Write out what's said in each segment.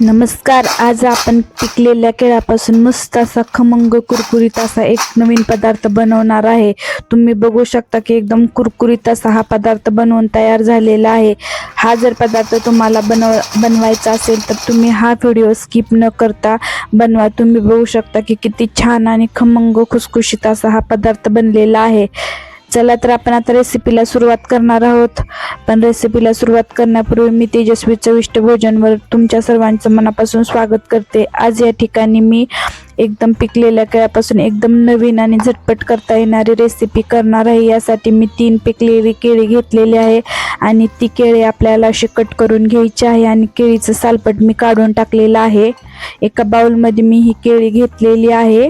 नमस्कार आज आपण पिकलेल्या केळापासून मस्त असा खमंग कुरकुरीत असा एक नवीन पदार्थ बनवणार आहे. तुम्ही बघू शकता की एकदम कुरकुरीत असा हा पदार्थ बनवून तयार झालेला आहे. हा जर पदार्थ तुम्हाला बनव बनवायचा असेल तर तुम्ही हा व्हिडिओ स्किप न करता बनवा. तुम्ही बघू शकता की किती छान आणि खमंग खुसखुशीत असा हा पदार्थ बनलेला आहे. चला तर आपण आता रेसिपीला सुरुवात करणार आहोत. पण रेसिपीला सुरुवात करण्यापूर्वी मी तेजस्वी चविष्ट भोजनवर तुमच्या सर्वांचं मनापासून स्वागत करते. आज या ठिकाणी मी एकदम पिकलेल्या केळ्यापासून एकदम नवीन आणि झटपट करता येणारी रेसिपी करणार आहे. यासाठी मी तीन पिकलेली केळी घेतलेली आहे आणि ती केळी आपल्याला अशी कट करून घ्यायची आहे आणि केळीचं सालपट मी काढून टाकलेलं आहे. एका बाउलमध्ये मी ही केळी घेतलेली आहे.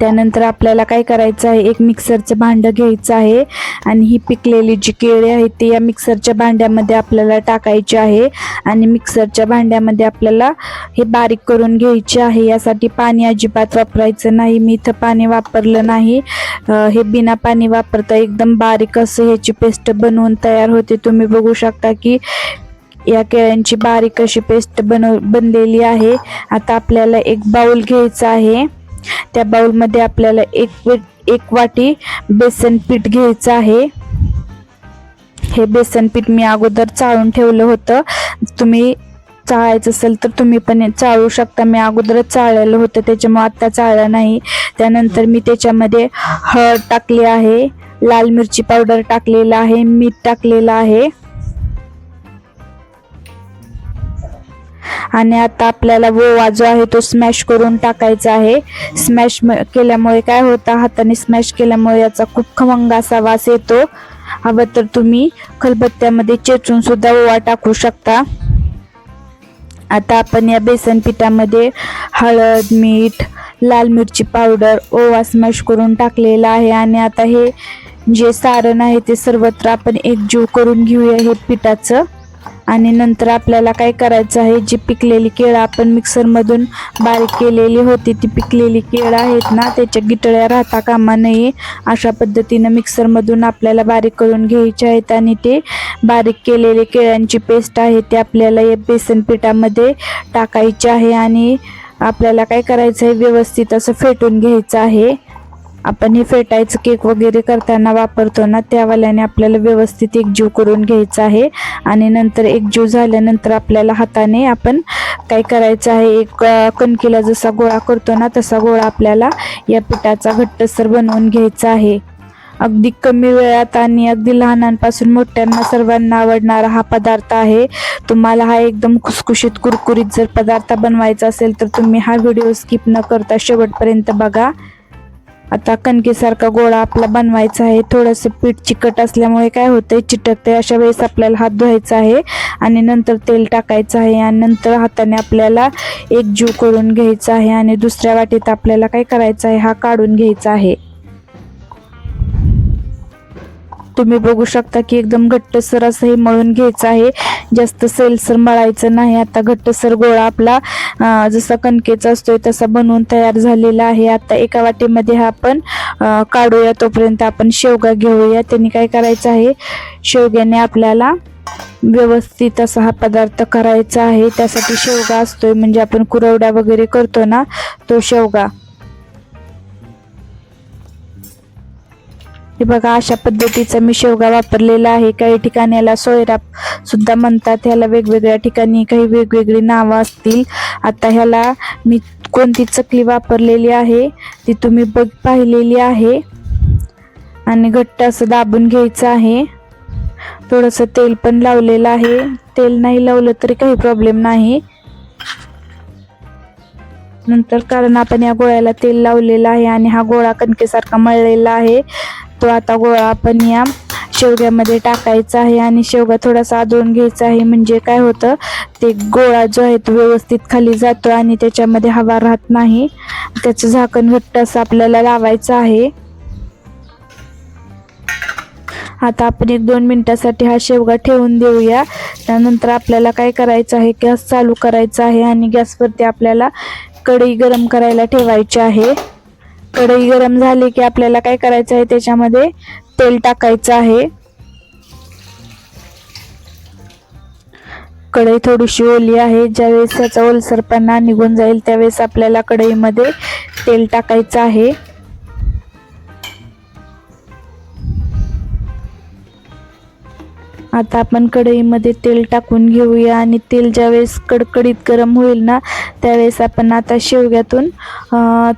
त्यानंतर आपल्याला काय करायचं आहे? एक मिक्सरचं भांडं घ्यायचं आहे. आणि ही पिकलेली जी केळी आहे ती या मिक्सरच्या भांड्यामध्ये आपल्याला टाकायची आहे. आणि मिक्सरच्या भांड्यामध्ये आपल्याला हे बारीक करून घ्यायचे आहे. यासाठी पाणी अजिबात वापरायचं नाही. मी इथं पाणी वापरलं नाही. हे बिना पाणी वापरता एकदम बारीक असं ह्याची पेस्ट बनवून तयार होते. तुम्ही बघू शकता की या केळ्यांची बारीक अशी पेस्ट बनव बनलेली आहे. आता आपल्याला एक बाउल घ्यायचा आहे. त्या बाउलमध्ये आपल्याला एक वे- एक वाटी बेसन पीठ घ्यायचं आहे. हे बेसन पीठ मी अगोदर चाळून ठेवलं होतं. तुम्ही चाळायचं असेल तर तुम्ही पण चाळू शकता. मी अगोदरच चाळलेलं होतं त्याच्यामुळे आत्ता चाळलं नाही. त्यानंतर मी त्याच्यामध्ये हळद टाकली आहे लाल मिरची पावडर टाकलेला आहे मीठ टाकलेलं आहे. आणि आता आपल्याला ओवा जो आहे तो स्मॅश करून टाकायचा आहे. स्मॅश केल्यामुळे काय होतं हाताने स्मॅश केल्यामुळे याचा खूप खमंग असा वास येतो. हवं तर तुम्ही खलबत्त्यामध्ये चेचून सुद्धा ओवा टाकू शकता. आता आपण या बेसन पिठामध्ये हळद मीठ लाल मिरची पावडर ओवा स्मॅश करून टाकलेला आहे. आणि आता हे जे सारण आहे ते सर्वत्र आपण एकजीव करून घेऊया हे पिठाचं. आणि नंतर आपल्याला काय करायचं आहे? जी पिकलेली केळं आपण मिक्सरमधून बारीक केलेली होती ती पिकलेली केळं आहेत ना त्याच्या गिटळ्या राहता कामा नये. अशा पद्धतीनं मिक्सरमधून आपल्याला बारीक करून घ्यायचे आहेत आणि ते बारीक केलेले केळ्यांची पेस्ट आहे ते आपल्याला या बेसन पिठामध्ये टाकायची आहे आणि आपल्याला काय करायचं आहे? व्यवस्थित असं फेटून घ्यायचं आहे. आपण हे फेटायचं केक वगैरे करताना वापरतो ना त्यावाल्याने आपल्याला व्यवस्थित एकजीव करून घ्यायचं आहे. आणि नंतर एकजीव झाल्यानंतर आपल्याला हाताने आपण काय करायचं आहे एक कणकीला जसा गोळा करतो ना तसा गोळा आपल्याला या पिठाचा घट्टसर बनवून घ्यायचा आहे. अगदी कमी वेळात आणि अगदी लहानांपासून मोठ्यांना सर्वांना आवडणारा हा पदार्थ आहे. तुम्हाला हा एकदम खुसखुशीत कुरकुरीत जर पदार्थ बनवायचा असेल तर तुम्ही हा व्हिडिओ स्किप न करता शेवटपर्यंत बघा. आता कणकेसारखा गोळा आपला बनवायचा आहे. थोडंसं पीठ चिकट असल्यामुळे काय होतंय चिटकते अशा वेळेस आपल्याला हात धुवायचा आहे आणि नंतर तेल टाकायचं आहे आणि नंतर हाताने आपल्याला एक जीव करून घ्यायचा आहे आणि दुसऱ्या वाटीत आपल्याला काय करायचं आहे हा काढून घ्यायचा आहे. तुम्ही बघू शकता की एकदम घट्टसर असं हे मळून घ्यायचं आहे. जास्त सेलसर मळायचं नाही. आता घट्टसर गोळा आपला जसा कणकेचा असतोय तसा बनवून तयार झालेला आहे. आता एका वाटीमध्ये हा आपण काढूया. तोपर्यंत आपण शेवगा घेऊया. त्यांनी काय करायचं आहे? शेवग्याने आपल्याला व्यवस्थित असा हा पदार्थ करायचा आहे. त्यासाठी शेवगा असतोय. म्हणजे आपण कुरवड्या वगैरे करतो ना तो शेवगा. हे बघा अशा पद्धतीचा मी शेवगा वापरलेला आहे. काही ठिकाणी याला सोयरा सुद्धा म्हणतात. ह्याला वेगवेगळ्या ठिकाणी काही वेगवेगळी नावं असतील. आता ह्याला मी कोणती चकली वापरलेली आहे ती तुम्ही बघ पाहिलेली आहे. आणि घट्ट असं दाबून घ्यायचं आहे. थोडंसं तेल पण लावलेलं आहे. तेल नाही लावलं तरी काही प्रॉब्लेम नाही. नंतर कारण आपण या गोळ्याला तेल लावलेलं आहे आणि हा गोळा कणकेसारखा मळलेला आहे. तो आता गोळा आपण या शेवग्यामध्ये टाकायचा आहे आणि शेवगा थोडासा आदळून घ्यायचा आहे. म्हणजे काय होतं ते गोळा जो आहे तो व्यवस्थित खाली जातो आणि त्याच्यामध्ये हवा राहत नाही. त्याचं झाकण घट्ट असं आपल्याला लावायचं आहे. आता आपण एक दोन मिनिटासाठी हा शेवगा ठेवून देऊया. त्यानंतर आपल्याला काय करायचं आहे गॅस चालू करायचा आहे आणि गॅसवरती आपल्याला कढई गरम करायला ठेवायची आहे. कढई गरम झाली की आपल्याला काय करायचं आहे त्याच्यामध्ये तेल टाकायचं आहे. कढई थोडीशी ओली आहे. ज्यावेळेस त्याचा ओलसरपणा निघून जाईल त्यावेळेस आपल्याला कढईमध्ये तेल टाकायचं आहे. आता आपण कढईमध्ये तेल टाकून घेऊया आणि तेल ज्यावेळेस कडकडीत गरम होईल ना त्यावेळेस आपण आता शेवग्यातून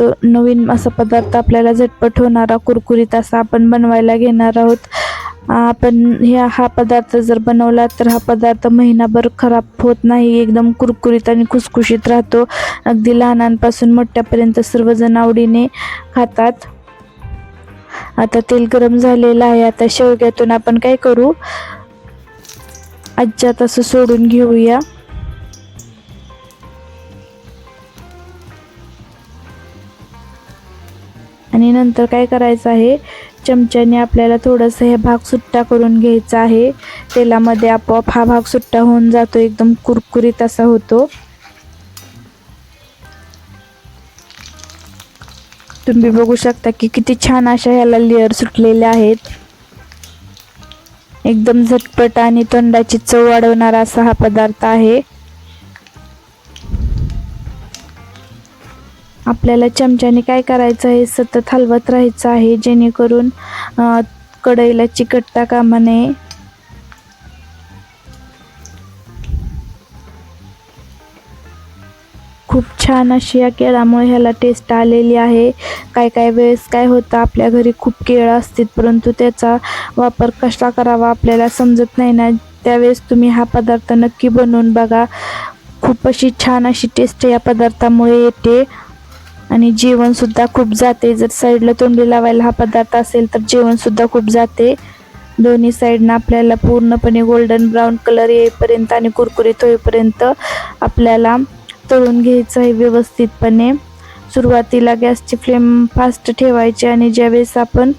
तो नवीन असा पदार्थ आपल्याला झटपट होणारा कुरकुरीत असा आपण बनवायला घेणार आहोत. आपण ह्या हा पदार्थ जर बनवला तर हा पदार्थ महिनाभर खराब होत नाही एकदम कुरकुरीत आणि खुसखुशीत राहतो. अगदी लहानांपासून मोठ्यापर्यंत सर्वजण आवडीने खातात. आता तेल गरम झालेलं आहे आता शेवग्यातून आपण काय करू? अज्जात असं सोडून घेऊया. आणि नंतर काय करायचं आहे? चमच्याने आपल्याला थोडंसं हे भाग सुट्टा करून घ्यायचा आहे. तेलामध्ये आपोआप हा भाग सुट्टा होऊन जातो एकदम कुरकुरीत असा होतो. तुम्ही बघू शकता की किती छान अशा ह्याला लेअर सुटलेल्या आहेत. एकदम झटपट आणि तोंडाची चव वाढवणारा असा हा पदार्थ आहे. आपल्याला चमच्याने काय करायचं आहे सतत हलवत राहायचं आहे जेणेकरून कढईला चिकटता कामा नये. खूप छान अशी या केळामुळे ह्याला टेस्ट आलेली आहे. काय काय वेळेस काय होतं आपल्या घरी खूप केळं असतात परंतु त्याचा वापर कसा करावा आपल्याला समजत नाही ना. त्यावेळेस तुम्ही हा पदार्थ नक्की बनवून बघा. खूप अशी छान अशी टेस्ट या पदार्थामुळे येते. आणि जेवणसुद्धा खूप जाते. जर साईडला तोंडी लावायला हा पदार्थ असेल तर जेवणसुद्धा खूप जाते. दोन्ही साईडनं आपल्याला पूर्णपणे गोल्डन ब्राऊन कलर येईपर्यंत आणि कुरकुरीत होईपर्यंत आपल्याला तळून घ्यायचं आहे व्यवस्थितपणे. सुरुवातीला गॅसची फ्लेम फास्ट ठेवायची आणि ज्यावेळेस आपण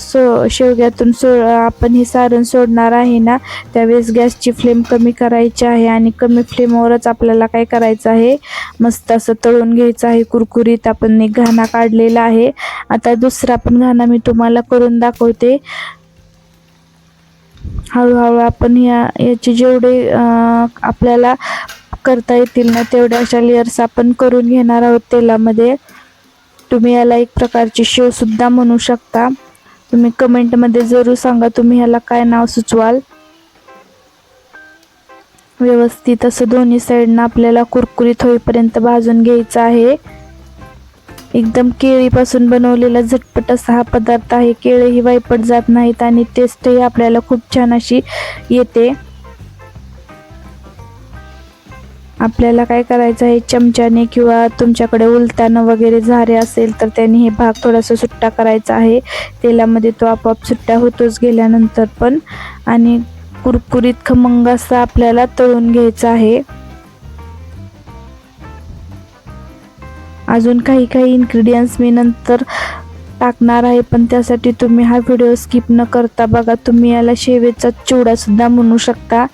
सो शेवग्यातून सो आपण हे सारण सोडणार आहे ना त्यावेळेस गॅसची फ्लेम कमी करायची आहे आणि कमी फ्लेमवरच आपल्याला काय करायचं आहे मस्त असं तळून घ्यायचं आहे. कुरकुरीत आपण एक घाणा काढलेला आहे. आता दुसरा पण घाणा मी तुम्हाला करून दाखवते. हळूहळू आपण या याचे जेवढे आपल्याला करता येतील ना तेवढ्या अशा लेअर्स आपण करून घेणार आहोत तेलामध्ये. तुम्ही याला एक प्रकारची शेवसुद्धा म्हणू शकता. तुम्ही कमेंटमध्ये जरूर सांगा तुम्ही ह्याला काय नाव सुचवाल. व्यवस्थित असं दोन्ही साईडनं आपल्याला कुरकुरीत होईपर्यंत भाजून घ्यायचं आहे. एकदम केळीपासून बनवलेला झटपट असा हा पदार्थ आहे. केळीही वायपट जात नाहीत आणि टेस्टही आपल्याला खूप छान अशी येते. आपल्याला काय करायचं आहे? चमच्याने किंवा तुमच्याकडे उलतानं वगैरे झारे असेल तर त्याने हे भाग थोडासा सुट्टा करायचा आहे. तेलामध्ये तो आपोआप सुट्टा होतोच गेल्यानंतर पण. आणि कुरकुरीत खमंग असा आपल्याला तळून घ्यायचा आहे. अजून काही काही इन्ग्रेडियंट्स मी नंतर टाकणार आहे पण त्यासाठी तुम्ही हा व्हिडिओ स्किप न करता बघा. तुम्ही याला शेवेचा चिवडासुद्धा म्हणू शकता.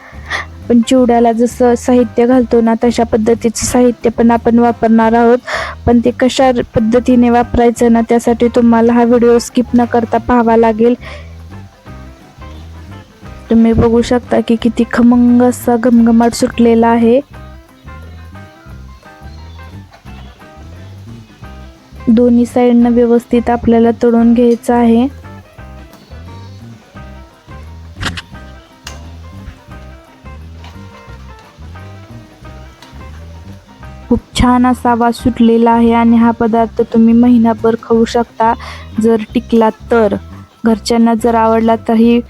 पण चिवड्याला जसं साहित्य घालतो ना तशा पद्धतीचं साहित्य पण आपण वापरणार आहोत. पण ते कशा पद्धतीने वापरायचं ना त्यासाठी तुम्हाला हा व्हिडिओ स्किप न करता पाहावा लागेल. तुम्ही बघू शकता की किती खमंग असा घमघमाट सुटलेला आहे. दोन्ही साईडनं व्यवस्थित आपल्याला तळून घ्यायचं आहे. छान असा वास सुटलेला आहे आणि हा पदार्थ तुम्ही महिनाभर खाऊ शकता जर टिकला तर. घरच्यांना जर आवडला तर ही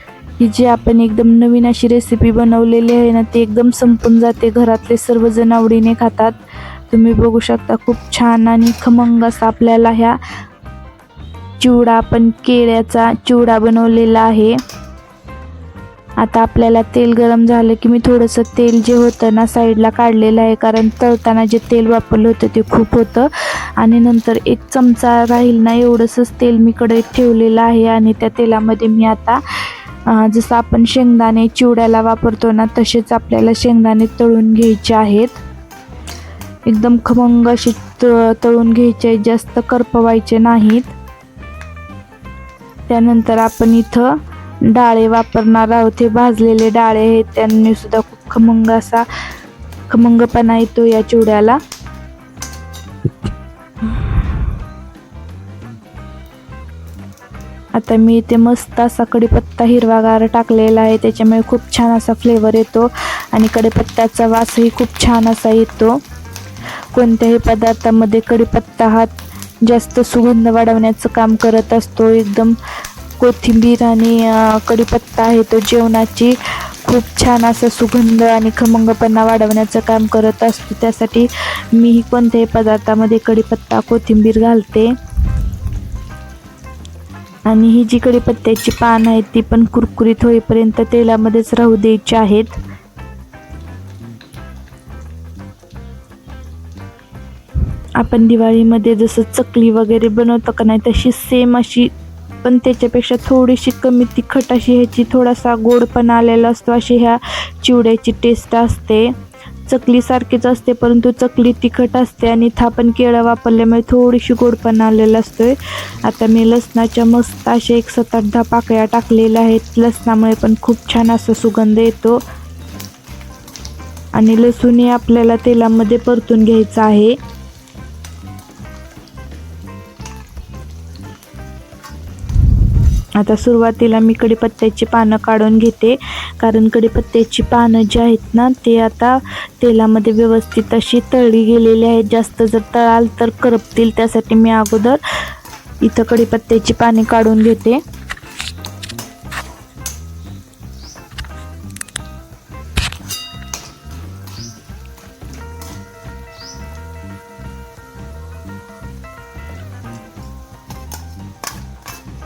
ही जी आपण एकदम नवीन अशी रेसिपी बनवलेली आहे ना ती एकदम संपून जाते. घरातले सर्वजण आवडीने खातात. तुम्ही बघू शकता खूप छान आणि खमंग असा आपल्याला ह्या चिवडा आपण केळ्याचा चिवडा बनवलेला आहे. आता आपल्याला तेल गरम झालं की मी थोडंसं तेल जे होतं ना साईडला काढलेलं आहे कारण तळताना जे तेल वापरलं होतं ते खूप होतं. आणि नंतर एक चमचा राहील ना एवढंसंच तेल मी कढईत ठेवलेलं आहे आणि त्या तेलामध्ये मी आता जसं आपण शेंगदाणे चिवड्याला वापरतो ना तसेच आपल्याला शेंगदाणे तळून घ्यायचे आहेत. एकदम खमंग असे त तळून घ्यायचे आहेत, जास्त करपवायचे नाहीत. त्यानंतर आपण इथं डाळे वापरणार आहोत. हे भाजलेले डाळे आहेत त्यांनी सुद्धा खूप खमंग असा खमंगपणा येतो या चिवड्याला. आता मी इथे मस्त असा कढीपत्ता हिरवागार टाकलेला आहे. त्याच्यामुळे खूप छान असा फ्लेवर येतो आणि कडीपत्त्याचा वासही खूप छान असा येतो. कोणत्याही पदार्थामध्ये कढीपत्ता हा जास्त सुगंध वाढवण्याचं काम करत असतो. एकदम कोथिंबीर आणि कढीपत्ता आहे तो जेवणाची खूप छान असा सुगंध आणि खमंगपणा वाढवण्याचं काम करत असतो. त्यासाठी मीही कोणत्याही पदार्थामध्ये कढीपत्ता कोथिंबीर घालते. आणि ही जी कढीपत्त्याची पान आहेत ती पण कुरकुरीत होईपर्यंत तेलामध्येच राहू द्यायची आहेत. आपण दिवाळीमध्ये जसं चकली वगैरे बनवतो का नाही तशी सेम अशी पण त्याच्यापेक्षा थोडीशी कमी तिखट अशी ह्याची थोडासा गोडपणा आलेला असतो. अशी ह्या चिवड्याची टेस्ट असते. चकलीसारखीच असते परंतु चकली तिखट असते आणि था पण केळं वापरल्यामुळे थोडीशी गोडपणा आलेला असतोय. आता मी लसणाच्या मस्त अशा एक सात आठ दहा पाकळ्या टाकलेल्या आहेत. लसणामुळे पण खूप छान असा सुगंध येतो. आणि लसूणही आपल्याला तेलामध्ये परतून घ्यायचं आहे. आता सुरुवातीला मी कढीपत्त्याची पानं काढून घेते. कारण कढीपत्त्याची पानं जी आहेत ना ते आता तेलामध्ये व्यवस्थित अशी तळली गेलेली आहेत. जास्त जर तळाल तर करपतील. त्यासाठी मी अगोदर इथं कढीपत्त्याची पाने काढून घेते.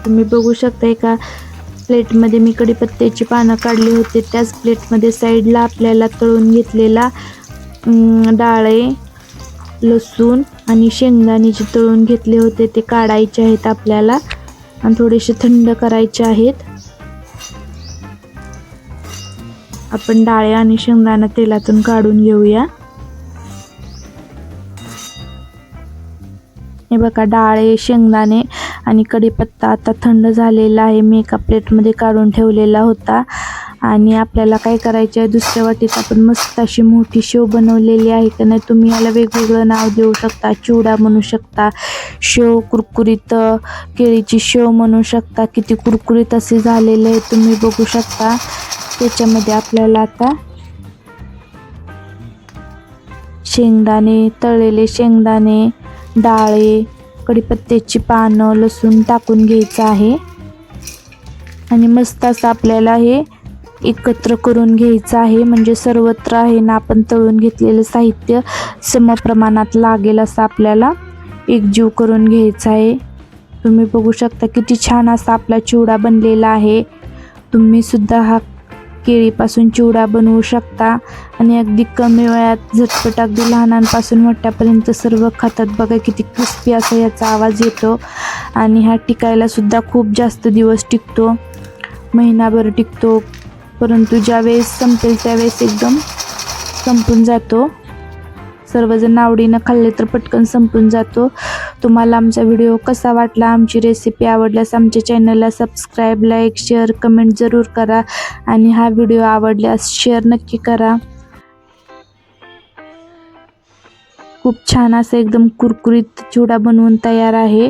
तुम्ही बघू शकता एका प्लेटमध्ये मी कढीपत्त्याची पानं काढली होती. त्याच प्लेटमध्ये साईडला आपल्याला तळून घेतलेला डाळे लसूण आणि शेंगदाणे जे तळून घेतले होते ते काढायचे आहेत आपल्याला. आणि थोडेसे थंड करायचे आहेत. आपण डाळे आणि शेंगदाणा तेलातून काढून घेऊया. हे बघा डाळे शेंगदाणे आणि कढीपत्ता आता थंड झालेला आहे. मी एका प्लेटमध्ये काढून ठेवलेला होता. आणि आपल्याला काय करायचं आहे दुसऱ्या वाटीत आपण मस्त अशी मोठी शेव बनवलेली आहे का नाही तुम्ही याला वेगवेगळं नाव देऊ शकता. चिवडा म्हणू शकता शेव कुरकुरीत केळीची शेव म्हणू शकता. किती कुरकुरीत असे झालेले आहे तुम्ही बघू शकता. त्याच्यामध्ये आपल्याला आता शेंगदाणे तळलेले शेंगदाणे डाळे कडीपत्त्याची पानं लसूण टाकून घ्यायचं आहे. आणि मस्त असं आपल्याला हे एकत्र करून घ्यायचं आहे. म्हणजे सर्वत्र आहे ना आपण तळून घेतलेलं साहित्य समप्रमाणात लागेल असं आपल्याला एकजीव करून घ्यायचं आहे. तुम्ही बघू शकता किती छान असा आपला चिवडा बनलेला आहे. तुम्ही सुद्धा हा केळीपासून चिवडा बनवू शकता आणि अगदी कमी वेळात झटपट अगदी लहानांपासून मोठ्यापर्यंत सर्व खातात बघा किती क्रिस्पी असा याचा आवाज येतो. आणि हा टिकायला सुद्धा खूप जास्त दिवस टिकतो. महिनाभर टिकतो. परंतु ज्यावेळेस संपेल त्यावेळेस एकदम संपून जातो. सर्वजण आवडीनं खाल्ले तर पटकन संपून जातो. तुम्हाला आमचा व्हिडिओ कसा वाटला आमची रेसिपी आवडल्यास आमच्या चॅनलला सबस्क्राईब लाईक शेअर कमेंट जरूर करा आणि हा व्हिडिओ आवडल्यास शेअर नक्की करा. खूप छान असं एकदम कुरकुरीत चिवडा बनवून तयार आहे.